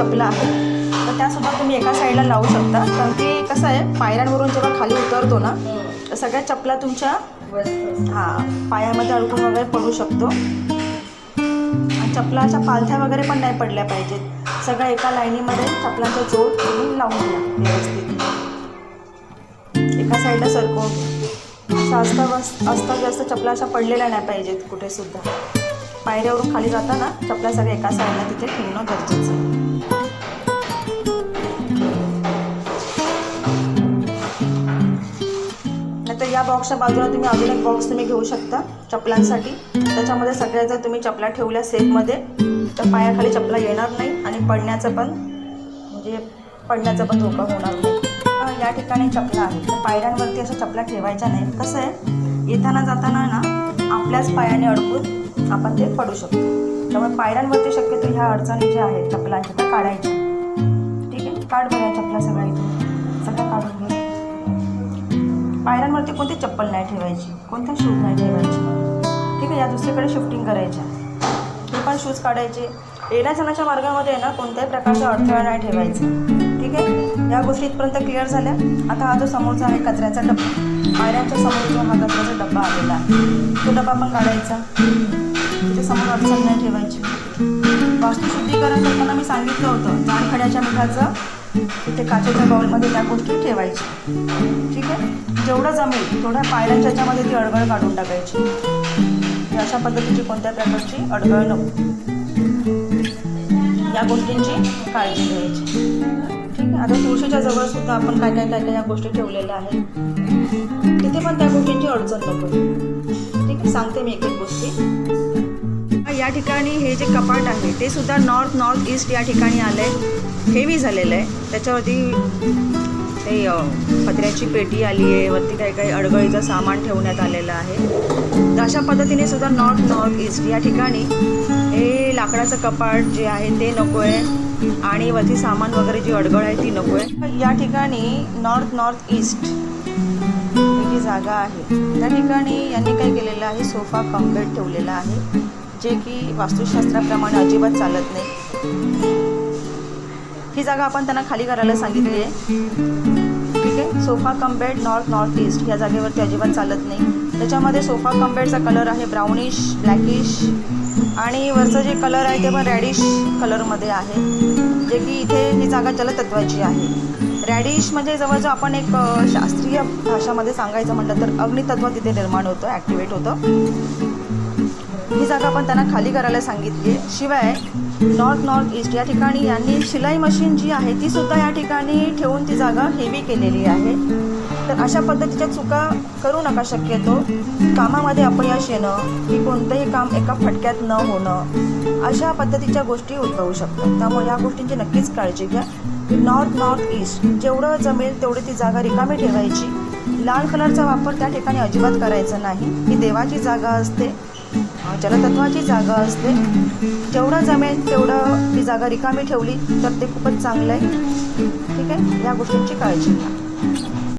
आहेत तर त्यासुद्धा तुम्ही एका साईडला लावू शकता. कारण की कसं आहे पायऱ्यांवरून जेव्हा खाली उतरतो ना तर सगळ्या चपला तुमच्या हां पायामध्ये अडकून वगैरे पडू शकतो. चपलाच्या पालथ्या वगैरे पण नाही पडल्या पाहिजेत. सगळ्या एका लाईनीमध्ये चपलांचा जोड तुम्ही लावून घ्या व्यवस्थित. एका साईडला सरकून. घ्या. असं असता जास्त चपला अशा पडलेल्या नाही पाहिजेत कुठेसुद्धा. पायऱ्यावरून खाली जाताना चपला सगळ्या एका साईडला तिथे ठेवणं गरजेचं आहे. तर या बॉक्सच्या बाजूला तुम्ही अजून एक बॉक्स तुम्ही घेऊ शकता चपलांसाठी. त्याच्यामध्ये सगळ्या जर तुम्ही चपला ठेवल्या सेफमध्ये तर पायाखाली चपला येणार नाही आणि पडण्याचं पण म्हणजे पडण्याचा पण धोका होणार नाही. या ठिकाणी चपला आहे. तर पायऱ्यांवरती अशा चपला ठेवायच्या नाही. कसं आहे? येताना जाताना ना आपल्याच पायाने अडकून आपण ते पडू शकतो. त्यामुळे पायऱ्यांवरती शक्यतो ह्या अडचणी ज्या आहेत चपलांच्या त्या काढायच्या. ठीक आहे? काढ बघा चपला सगळ्या इथून. पायऱ्यांवरती कोणती चप्पल नाही ठेवायची कोणता शूज नाही ठेवायचे. ठीक आहे या दुसरीकडे शिफ्टिंग करायच्या ते पण शूज काढायचे. येण्या जाण्याच्या मार्गामध्ये ना कोणत्याही प्रकारचा अडथळा नाही ठेवायचा. ठीक आहे? या गोष्टी इथपर्यंत क्लिअर झाल्या. आता हा जो समोरचा आहे कचऱ्याचा डब्बा. पायऱ्यांच्या समोर जो हा कचऱ्याचा डब्बा आलेला आहे. तो डब्बा पण काढायचा. तिथे समोर अडचण नाही ठेवायची. वास्तुशुद्धीकरण करताना मी सांगितलं होतं जाणखड्याच्या मिठाचं तिथे काचेच्या बाउलमध्ये त्या गोष्टी ठेवायची. ठीक आहे? जेवढं जमेल तेवढ्या पायऱ्यांच्या ह्याच्यामध्ये ती अडगळ काढून टाकायची. म्हणजे अशा पद्धतीची कोणत्या प्रकारची अडगळ नको. या गोष्टींची काळजी घ्यायची. ठीक आहे? आता तुळशीच्या जवळ सुद्धा आपण काय काय काय काय या गोष्टी ठेवलेल्या आहेत. तिथे पण त्या गोष्टींची अडचण नको. ठीक आहे? सांगते मी एक एक गोष्टी. या ठिकाणी हे जे कपाट आहे ते सुद्धा नॉर्थ नॉर्थ ईस्ट या ठिकाणी आलं आहे हेवी झालेलं आहे. त्याच्यावरती ते पत्र्याची पेटी आली आहे. वरती काही काही अडगळीचं सामान ठेवण्यात आलेलं आहे. तर अशा पद्धतीने सुद्धा नॉर्थ नॉर्थ ईस्ट या ठिकाणी हे लाकडाचं कपाट जे आहे ते नको आहे. आणि वरती सामान वगैरे जी अडगळ आहे ती नको आहे. या ठिकाणी नॉर्थ नॉर्थ ईस्ट ही जी जागा आहे त्या ठिकाणी यांनी काय केलेलं आहे सोफा कम ठेवलेला आहे. जे की वास्तुशास्त्राप्रमाणे अजिबात चालत नाही. ही जागा आपण त्यांना खाली करायला सांगितली आहे. ठीक आहे. Sofa cum bed north northeast या जागेवरती अजिबात चालत नाही. त्याच्यामध्ये सोफा कम बेडचा कलर आहे ब्राउनिश ब्लॅकिश आणि वरचं जे कलर आहे ते पण रॅडिश कलरमध्ये आहे. जे की इथे ही जागा जलतत्वाची आहे. रॅडिश म्हणजे जवळजवळ आपण एक शास्त्रीय भाषामध्ये सांगायचं म्हटलं तर अग्नितत्व तिथे निर्माण होतं ॲक्टिवेट होतं. ही जागा पण त्यांना खाली करायला सांगितली शिवाय नॉर्थ नॉर्थ ईस्ट या ठिकाणी यांनी शिलाई मशीन जी आहे ती सुद्धा या ठिकाणी ठेवून ती जागा हेवी केलेली आहे. तर अशा पद्धतीच्या चुका करू नका शक्यतो. कामामध्ये अपयश येणं की कोणतंही काम एका फटक्यात न होणं अशा पद्धतीच्या गोष्टी उद्भवू शकतात. त्यामुळे या गोष्टींची नक्कीच काळजी घ्या. नॉर्थ नॉर्थ ईस्ट जेवढं जमेल तेवढी ती जागा रिकामी ठेवायची. लाल कलरचा वापर त्या ठिकाणी अजिबात करायचा नाही. ही देवाची जागा असते. जलतत्वाची जागा असते. जेवढं जमेल तेवढं ती जागा रिकामी ठेवली तर ते खूपच चांगलं आहे. ठीक आहे? या गोष्टींची काळजी घ्या.